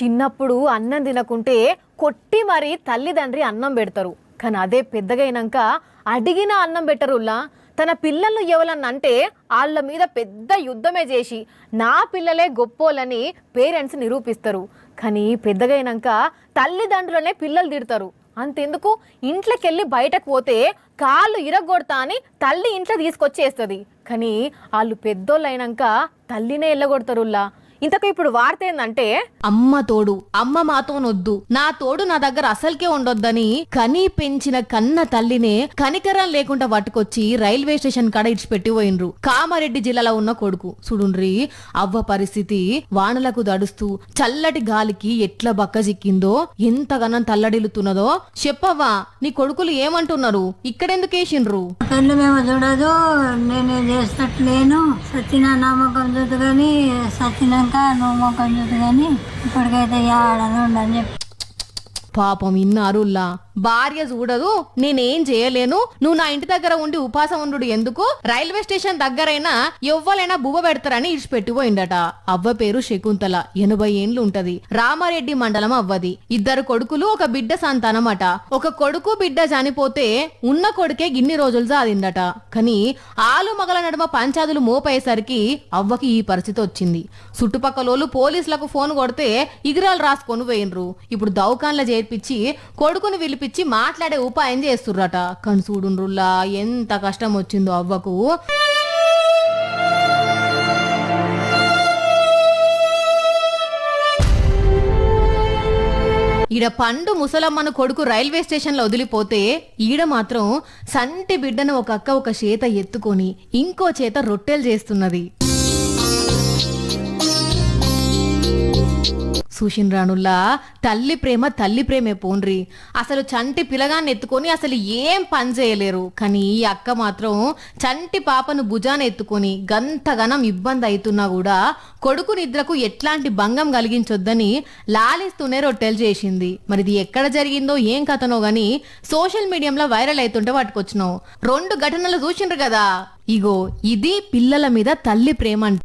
చిన్నప్పుడు అన్నం తినకుంటే కొట్టి మరీ తల్లిదండ్రి అన్నం పెడతారు. కానీ అదే పెద్దగైనాక అడిగిన అన్నం పెట్టరుల్లా. తన పిల్లలు ఎవరన్నా అంటే వాళ్ళ మీద పెద్ద యుద్ధమే చేసి నా పిల్లలే గొప్పోలని పేరెంట్స్ నిరూపిస్తారు. కానీ పెద్దగైనాక తల్లిదండ్రులనే పిల్లలు తిడతారు. అంతెందుకు? ఇంట్లోకి వెళ్ళి బయటకు పోతే కాళ్ళు ఇరగొడతా అని తల్లి ఇంట్లో తీసుకొచ్చేస్తుంది. కానీ వాళ్ళు పెద్దోళ్ళు అయినాక తల్లినే ఎల్లగొడతారుల్లా ఇంతకు ఇప్పుడు వార్త ఏంటంటే అమ్మ తోడు అమ్మ మాతోనొద్దు. నా తోడు నా దగ్గర అసలుకే ఉండొద్దని కని పెంచిన కన్న తల్లినే కనికరం లేకుండా పట్టుకొచ్చి రైల్వే స్టేషన్ కాడ ఇడిచిపెట్టి పోయినరు కామారెడ్డి జిల్లాలో ఉన్న కొడుకు. చూడుండ్రి అవ్వ పరిస్థితి వానలకు దడుస్తూ చల్లటి గాలికి ఎట్లా బక్క చిక్కిందో ఎంతగానం తల్లడిల్లుతున్నదో చెప్పవ్వా నీ కొడుకులు ఏమంటున్నారు? ఇక్కడెందుకు వేసిండ్రు మేము చూడదు నేను చేసినట్లేను సచిన నమ్మకం చూదు కానీ సచ్చినాక నువ్వు మొక్కం కానీ ఇప్పటికైతే ఏడని ఉండని చెప్పి పాపం ఇన్నారుల్లా. భార్య చూడదు నేనేం చేయలేను. నువ్వు నా ఇంటి దగ్గర ఉండి ఉపాసం ఉండు ఎందుకు? రైల్వే స్టేషన్ దగ్గరైనా ఎవ్వలైనా బువ్వ పెడతారని ఇడిచిపెట్టిపోయిందట అవ్వ పేరు శకుంతల ఎనభై ఏండ్లు ఉంటది. రామారెడ్డి మండలం అవ్వది. ఇద్దరు కొడుకులు ఒక బిడ్డ సంతానమట. ఒక కొడుకు బిడ్డ చనిపోతే ఉన్న కొడుకే గిన్ని రోజులు సాదిందట కానీ ఆలు మగల నడుమ పంచాదులు మోపేసరికి అవ్వకి ఈ పరిస్థితి వచ్చింది. చుట్టుపక్కలోళ్ళు పోలీసులకు ఫోన్ కొడితే ఇగిరాలు రాసుకొని పోయినరు. ఇప్పుడు దౌకాన్ల నేర్పించి కొడుకుని పిలిపించి మాట్లాడే ఉపాయం చేస్తుర్రట. కను చూడుండ్రుల్లా ఎంత కష్టం వచ్చిందో అవ్వకు. ఈడ పండు ముసలమ్మను కొడుకు రైల్వే స్టేషన్లో వదిలిపోతే ఈడ మాత్రం సంటి బిడ్డను ఒక అక్క ఒక చేత ఎత్తుకొని ఇంకో చేత రొట్టెలు చేస్తున్నది. సూషన్ రాణుల్లా తల్లి ప్రేమ తల్లి ప్రేమే పోన్రి. అసలు చంటి పిలగాన్ని ఎత్తుకొని అసలు ఏం పని చేయలేరు. కానీ ఈ అక్క మాత్రం చంటి పాపను భుజాన ఎత్తుకొని గంతగనం ఇబ్బంది అవుతున్నా కూడా కొడుకు నిద్రకు ఎట్లాంటి భంగం కలిగించొద్దని లాలిస్తూనే రొట్టెలు చేసింది. మరి ఇది ఎక్కడ జరిగిందో ఏం కథనో గాని సోషల్ మీడియంలో వైరల్ అవుతుంటే వాటికొచ్చినావు. రెండు ఘటనలు చూసిండ్రు కదా? ఇగో ఇది పిల్లల మీద తల్లి ప్రేమ అంటే.